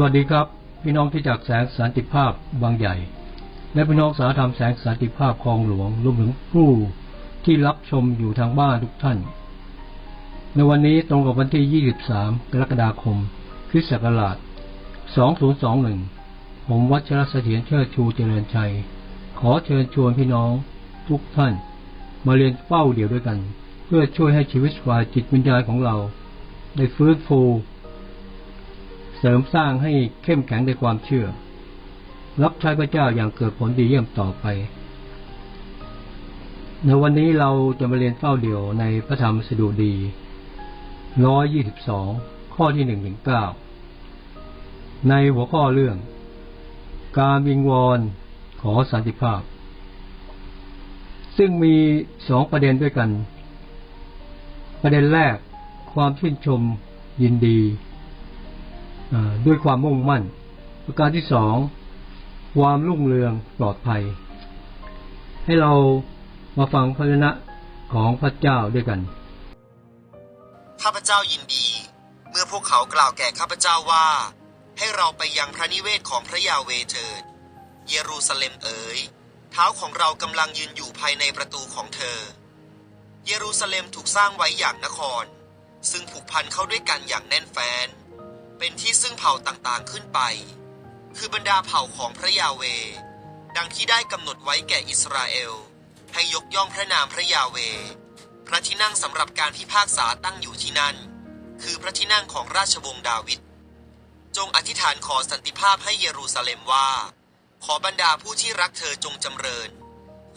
สวัสดีครับ พี่น้องที่จากแสงสันติภาพบางใหญ่ และพี่น้องสาธรรมแสงสันติภาพคลองหลวงรวมถึงผู้ที่รับชมอยู่ทางบ้านทุกท่าน ในวันนี้ตรงกับวันที่ 23 กรกฎาคมคริสต์ศักราช 2021 ผมวัชรเสถียรเชิดชูเจริญชัย ขอเชิญชวนพี่น้องทุกท่าน มาเรียนเป้าเดียวด้วยกัน เพื่อช่วยให้ชีวิตฝ่ายจิตวิญญาณของเรา ได้ฟื้นฟู เสริมสร้างให้เข้มแข็งในความเชื่อ รับใช้พระเจ้าอย่างเกิดผลดีเยี่ยมต่อไป ในวันนี้เราจะมาเรียนเฝ้าเดี่ยวในพระธรรมสดุดี 122 ข้อที่1ถึง9ในหัวข้อเรื่อง การวิงวอนขอสันติภาพ ซึ่งมีสองประเด็นด้วยกัน ประเด็นแรกความชื่นชมยินดี ด้วยความมุ่งมั่น ประการที่สองความรุ่งเรืองปลอดภัย ให้เรามาฟังพระวจนะของพระเจ้าด้วยกันข้าพเจ้ายินดี เมื่อพวกเขากล่าวแก่ข้าพเจ้าว่า ให้เราไปยังพระนิเวศของพระยาเวเถิด เยรูซาเล็มเอ๋ยเท้าของเรากำลังยืนอยู่ภายในประตูของเธอ เยรูซาเล็มถูกสร้างไว้อย่างนคร ซึ่งผูกพันเข้าด้วยกันอย่างแน่นแฟ้น เป็นที่ซึ่งเผ่าต่างๆขึ้นไป คือบรรดาเผ่าของพระยาเว ดังที่ได้กำหนดไว้แก่อิสราเอล ให้ยกย่องพระนามพระยาเว พระที่นั่งสำหรับการพิพากษาตั้งอยู่ที่นั่น คือพระที่นั่งของราชวงศ์ดาวิด จงอธิษฐานขอสันติภาพให้เยรูซาเล็มว่า ขอบรรดาผู้ที่รักเธอจงจำเริญ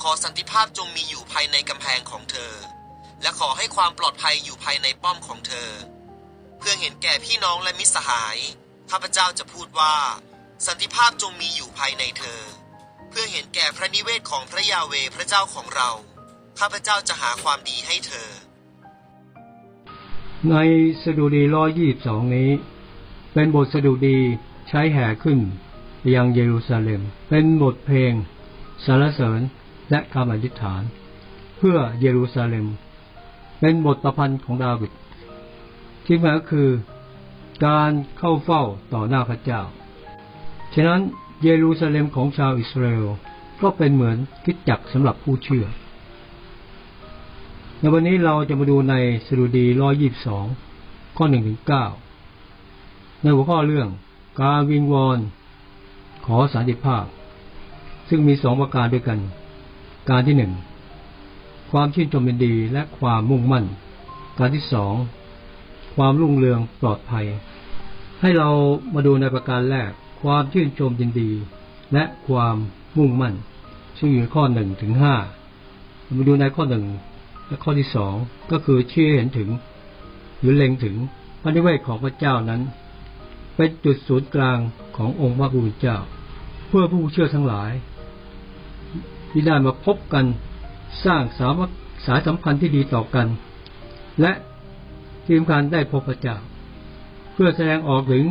ขอสันติภาพจงมีอยู่ภายในกำแพงของเธอ และขอให้ความปลอดภัยอยู่ภายในป้อมของเธอ เพื่อเห็นแก่พี่น้องและมิตรสหาย ข้าพเจ้าจะพูดว่า สันติภาพจงมีอยู่ภายในเธอ เพื่อเห็นแก่พระนิเวศของพระยาเวพระเจ้าของเรา ข้าพเจ้าจะหาความดีให้เธอ ในสดุดีร้อยยี่สองนี้ เป็นบทสดุดีใช้แห่ขึ้นยังเยรูซาเล็ม เป็นบทเพลงสรรเสริญและคำอธิษฐาน เพื่อเยรูซาเล็ม เป็นบทประพันธ์ของดาวิด ที่หมายก็คือ การเข้าเฝ้าต่อหน้าพระเจ้า ฉะนั้นเยรูซาเล็มของชาวอิสราเอลก็เป็นเหมือนคิดจักรสำหรับผู้เชื่อ ในวันนี้เราจะมาดูในสดุดี122ข้อ1ถึง9ในหัวข้อเรื่องการวิงวอนขอสันติภาพ ซึ่งมีสองประการด้วยกัน การที่หนึ่งความชื่นชมยินดีและความมุ่งมั่น การที่สอง ความรุ่งเรืองปลอดภัย ให้เรามาดูในประการแรก ความชื่นชมยินดี และความมุ่งมั่น ซึ่งอยู่ข้อหนึ่งถึงห้ามาดูในข้อหนึ่งและข้อที่สองก็คือชี้เห็นถึง หรือเล็งถึงพระนิเวศของพระเจ้านั้น เป็นจุดศูนย์กลางขององค์พระผู้เป็นเจ้า เพื่อผู้เชื่อทั้งหลาย ที่ได้มาพบกันสร้างสามัคสายสัมพันธ์ที่ดีต่อกัน และ ทีมการได้พบพระเจ้า เพื่อแสดงออกถึง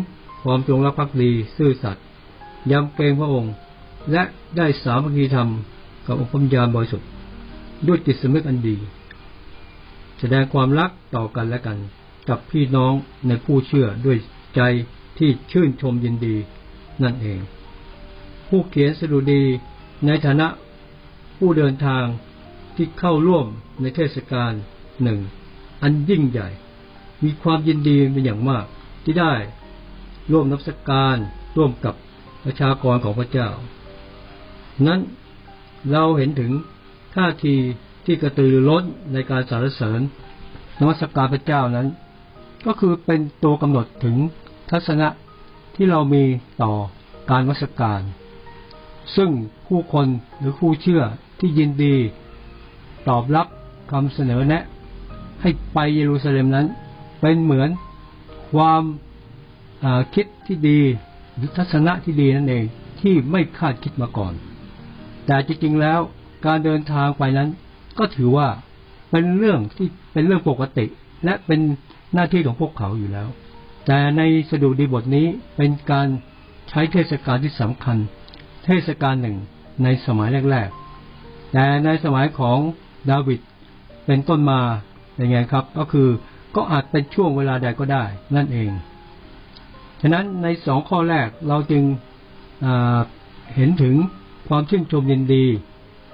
ความจงรักภักดีซื่อสัตย์ยำเกรงพระองค์ และได้สามัคคีธรรมกับองค์พระญาณบริสุทธิ์ด้วยจิตสำนึกอันดี แสดงความรักต่อกันและกัน กับพี่น้องในผู้เชื่อด้วยใจที่ชื่นชมยินดีนั่นเอง ผู้เขียนสดุดีในฐานะผู้เดินทางที่เข้าร่วมในเทศกาลหนึ่งอันยิ่งใหญ่ มีความยินดีเป็นอย่างมากที่ได้ร่วมนับสการร่วมกับประชากรของพระเจ้า นั้นเราเห็นถึงท่าทีที่กระตือร้นในการสรรเสริญนมัสการพระเจ้านั้น ก็คือเป็นตัวกำหนดถึงทัศนะที่เรามีต่อการนมัสการ ซึ่งผู้คนหรือผู้เชื่อที่ยินดี ตอบรับคำเสนอแนะ ให้ไปเยรูซาเล็มนั้น เป็นเหมือนความคิดที่ดีหรือทัศนะที่ดีนั่นเองที่ไม่คาดคิดมาก่อน แต่จริงๆแล้วการเดินทางไปนั้น ก็ถือว่าเป็นเรื่องที่เป็นเรื่องปกติ และเป็นหน้าที่ของพวกเขาอยู่แล้ว แต่ในสดุดีบทนี้เป็นการใช้เทศกาลที่สำคัญ เทศกาลหนึ่งในสมัยแรกๆ แต่ในสมัยของดาวิดเป็นต้นมาเป็นไงครับ ก็คือ ก็อาจเป็นช่วงเวลาใดก็ได้ นั่นเอง ฉะนั้นในสองข้อแรกเราจึงเห็นถึงความชื่นชมยินดี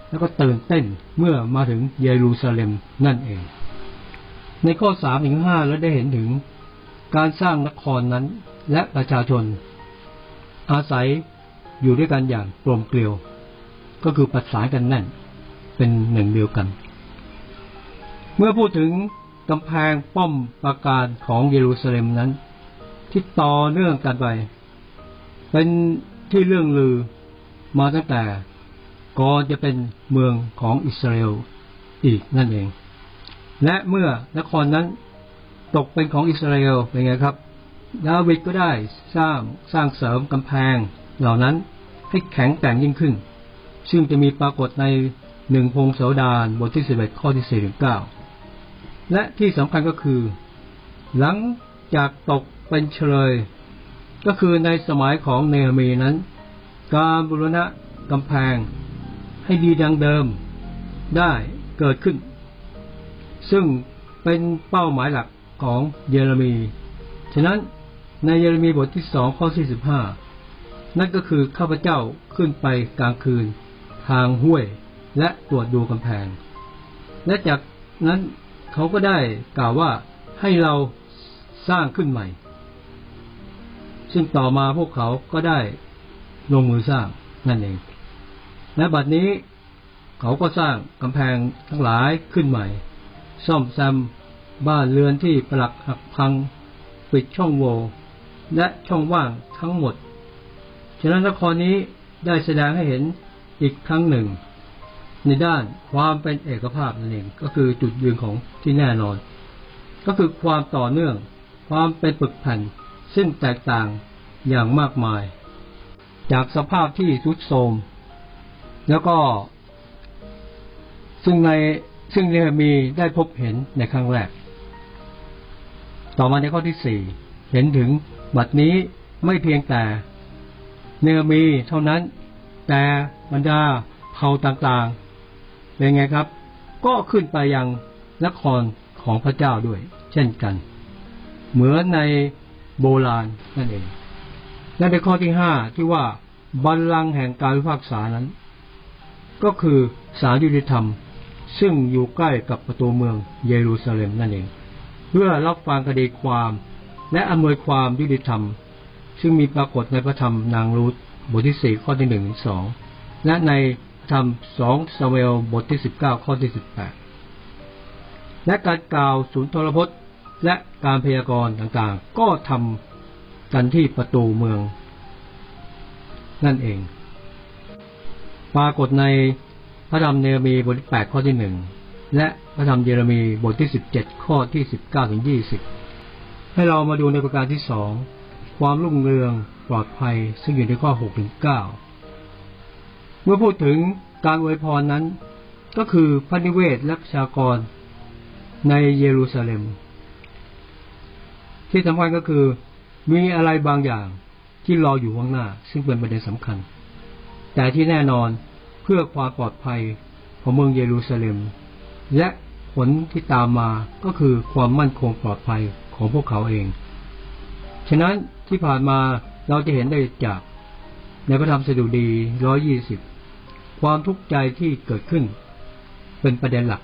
แล้วก็ตื่นเต้นเมื่อมาถึงเยรูซาเล็มนั่นเอง ในข้อสามถึงห้าเราได้เห็นถึงการสร้างนครนั้นและประชาชน อาศัยอยู่ด้วยกันอย่างกลมเกลียว ก็คือประสานกันแน่น เป็นหนึ่งเดียวกัน เมื่อพูดถึง กำแพงป้อมปราการของเยรูซาเล็มนั้น ที่ต่อเนื่องกันไป เป็นที่เรื่องลือมาตั้งแต่ก่อนจะเป็นเมืองของอิสราเอลอีกนั่นเอง และเมื่อนครนั้นตกเป็นของอิสราเอลเป็นไงครับ ดาวิดก็ได้สร้างสร้างเสริมกำแพงเหล่านั้นให้แข็งแกร่งยิ่งขึ้น ซึ่งจะมีปรากฏในหนึ่งพงศาวดารบทที่สิบเอ็ดข้อที่สี่ถึงเก้า และที่สำคัญก็คือ หลังจากตกเป็นเฉลย ก็คือในสมัยของเนหมีนั้น การบูรณะกำแพงให้ดีดังเดิมได้เกิดขึ้น ซึ่งเป็นเป้าหมายหลักของเยเรมี ฉะนั้นในเยเรมีบทที่สองข้อที่สิบห้านั่นก็คือข้าพเจ้าขึ้นไปกลางคืน ทางห้วยและตรวจดูกำแพง และจากนั้น เขาก็ได้กล่าวว่าให้เราสร้างขึ้นใหม่ ซึ่งต่อมาพวกเขาก็ได้ลงมือสร้างนั่นเอง และบัดนี้เขาก็สร้างกำแพงทั้งหลายขึ้นใหม่ ซ่อมแซมบ้านเรือนที่ปลักหักพัง ปิดช่องโหว่และช่องว่างทั้งหมด ฉะนั้นนครนี้ได้แสดงให้เห็นอีกครั้งหนึ่ง ในด้านความเป็นเอกภาพนั่นเองก็คือจุดยืนของที่แน่นอน ก็คือความต่อเนื่อง ความเป็นปึกแผ่น ซึ่งแตกต่างอย่างมากมาย จากสภาพที่ทรุดโทรมแล้วก็ ซึ่งในซึ่งเนมีได้พบเห็นในครั้งแรก ต่อมาในข้อที่สี่เห็นถึงบัดนี้ไม่เพียงแต่เนมีเท่านั้น แต่บรรดาเผ่าต่างๆ เป็นไงครับ ก็ขึ้นไปยังนครของพระเจ้าด้วย เช่นกัน เหมือนในโบราณนั่นเองและในข้อที่ห้าที่ว่าบัลลังก์แห่งการพิพากษานั้น ก็คือศาลยุติธรรม ซึ่งอยู่ใกล้กับประตูเมืองเยรูซาเล็มนั่นเอง เพื่อรับฟังคดีความ และอำนวยความยุติธรรม ซึ่งมีปรากฏในพระธรรมนางรูธบทที่สี่ข้อที่หนึ่งถึงสองและใน ธรรมสองซาเวลบทที่สิบเก้าข้อที่สิบแปดและการกล่าวสุนทรพจน์และการพยากรณ์ต่างๆ ก็ทำกันที่ประตูเมือง นั่นเอง ปรากฏในพระธรรมเนรมีบทที่แปดข้อที่หนึ่งและพระธรรมเยเรมีบทที่สิบเจ็ดข้อที่สิบเก้าถึงยี่สิบให้เรามาดูในประการที่สองความรุ่งเรืองปลอดภัยซึ่งอยู่ในข้อหกถึงเก้า เมื่อพูดถึงการอวยพรนั้น ก็คือพระนิเวศและประชากรในเยรูซาเล็ม ที่สำคัญก็คือมีอะไรบางอย่างที่รออยู่ข้างหน้า ซึ่งเป็นประเด็นสำคัญ แต่ที่แน่นอนเพื่อความปลอดภัยของเมืองเยรูซาเล็ม และผลที่ตามมาก็คือความมั่นคงปลอดภัยของพวกเขาเอง ฉะนั้นที่ผ่านมาเราจะเห็นได้จากในพระธรรมสดุดี120 ความทุกข์ใจที่เกิดขึ้น เป็นประเด็นหลัก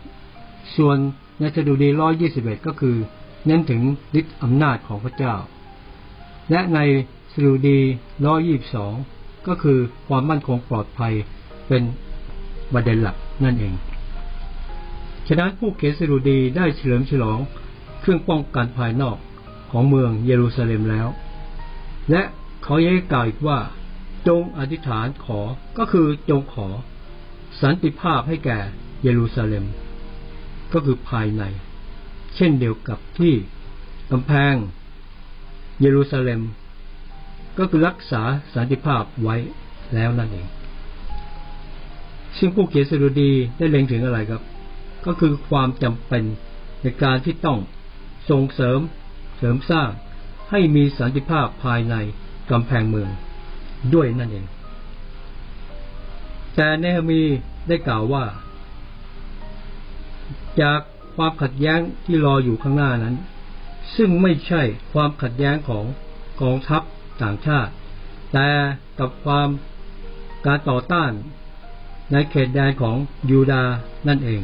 ส่วนในสดุดี121ก็คือเน้นถึงฤทธิ์อำนาจของพระเจ้า และในสดุดี122ก็คือความมั่นคงปลอดภัยเป็นประเด็นหลักนั่นเอง ฉะนั้นผู้เขียนสดุดีได้เฉลิมฉลองเครื่องป้องกันภายนอกของเมืองเยรูซาเล็มแล้ว และเขายังกล่าวอีกว่า จงอธิษฐานขอก็คือจงขอ สันติภาพให้แก่เยรูซาเล็ม ก็คือภายใน เช่นเดียวกับที่กำแพง เยรูซาเล็ม ก็คือรักษาสันติภาพไว้แล้วนั่นเอง ซึ่งผู้เขียนสดุดีได้เล็งถึงอะไรครับ ก็คือความจำเป็นในการที่ต้องส่งเสริมเสริมสร้างให้มีสันติภาพภายในกำแพงเมือง ด้วยนั่นเอง แต่เนหมีได้กล่าวว่า จากความขัดแย้งที่รออยู่ข้างหน้านั้น ซึ่งไม่ใช่ความขัดแย้งของกองทัพต่างชาติ แต่กับความการต่อต้านในเขตแดนของยูดาห์นั่นเอง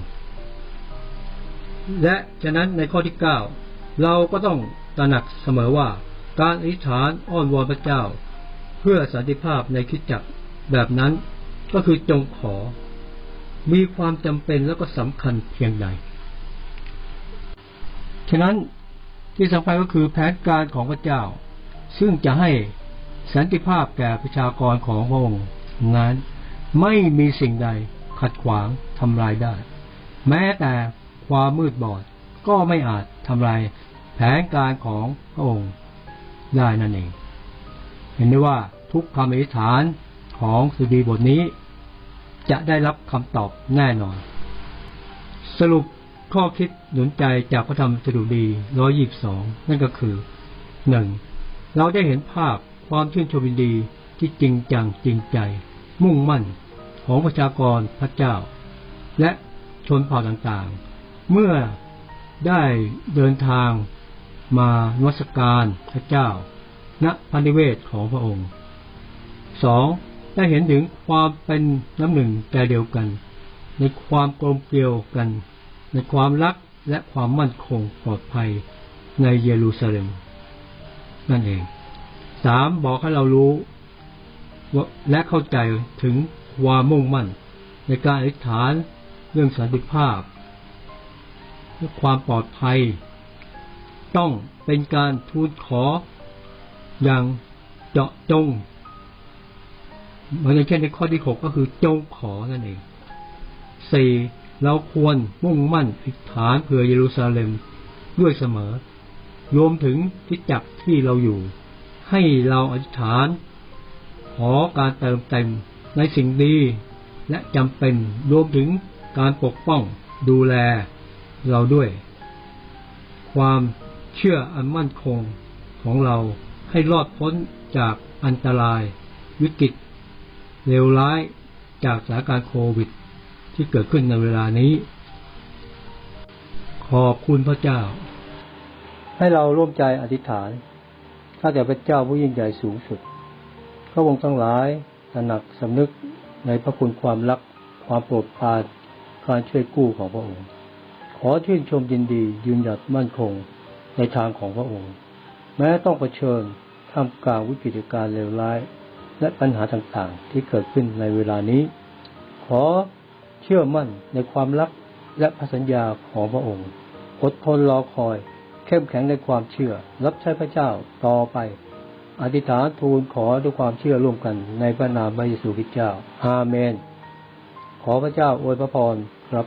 และฉะนั้นในข้อที่ 9 เราก็ต้องตระหนักเสมอว่าการอธิษฐานอ้อนวอนพระเจ้า เพื่อสันติภาพในคิดจักแบบนั้นก็คือจงขอ มีความจำเป็นแล้วก็สำคัญเพียงใด ฉะนั้นที่สำคัญก็คือแผนการของพระเจ้า ซึ่งจะให้สันติภาพแก่ประชากรของพระองค์นั้นไม่มีสิ่งใดขัดขวางทำลายได้ แม้แต่ความมืดบอดก็ไม่อาจทำลายแผนการของพระองค์ได้นั่นเอง เห็นได้ว่าทุกคำอธิษฐานของสุดีบทนี้ จะได้รับคำตอบแน่นอน สรุปข้อคิดหนุนใจจากพระธรรมสดุดี 122 นั่นก็คือ 1. เราได้เห็นภาพความชื่นชมยินดีที่จริงจังจริงใจ มุ่งมั่นของประชากรพระเจ้า และชนเผ่าต่างๆ เมื่อได้เดินทางมานวัสการพระเจ้า ณพันธิเวศของพระองค์ 2. ได้เห็นถึงความเป็นน้ำหนึ่งใจเดียวกัน ในความกลมเกลียวกัน ในความรักและความมั่นคงปลอดภัยในเยรูซาเล็ม นั่นเองสามบอกให้เรารู้และเข้าใจถึงความมุ่งมั่น ในการอธิษฐานเรื่องสันติภาพและความปลอดภัย ต้องเป็นการทูลขอ อย่างเจาะจงเหมือนอย่างเช่นในข้อที่หกก็คือจงขอนั่นเองสี่เราควรมุ่งมั่นอิฐานเพื่อเยรูซาเล็มด้วยเสมอ รวมถึงทิศจักที่เราอยู่ ให้เราอธิษฐาน ขอการเติมเต็มในสิ่งดีและจำเป็นรวมถึงการปกป้องดูแลเราด้วย ความเชื่ออันมั่นคงของเรา ให้รอดพ้นจากอันตราย วิกฤตเลวร้ายจากสถานการณ์โควิด ที่เกิดขึ้นในเวลานี้ ขอบคุณพระเจ้า ให้เราร่วมใจอธิษฐานข้าแต่พระเจ้าผู้ยิ่งใหญ่สูงสุดพระองค์ทั้งหลายตระหนักสำนึกในพระคุณความรักความโปรดปรานการช่วยกู้ของพระองค์ ขอชื่นชมยินดียืนหยัดมั่นคงในทางของพระองค์ แม้ต้องเผชิญท่ามกลางวิกฤตการณ์เลวร้าย และปัญหาต่างๆ ที่เกิดขึ้นในเวลานี้ ขอเชื่อมั่นในความรักและพระสัญญาของพระองค์ อดทนรอคอย เข้มแข็งในความเชื่อ รับใช้พระเจ้าต่อไป อธิษฐานทูลขอด้วยความเชื่อร่วมกันในพระนามพระเยซูคริสต์เจ้า อาเมน ขอพระเจ้าอวยพระพรครับ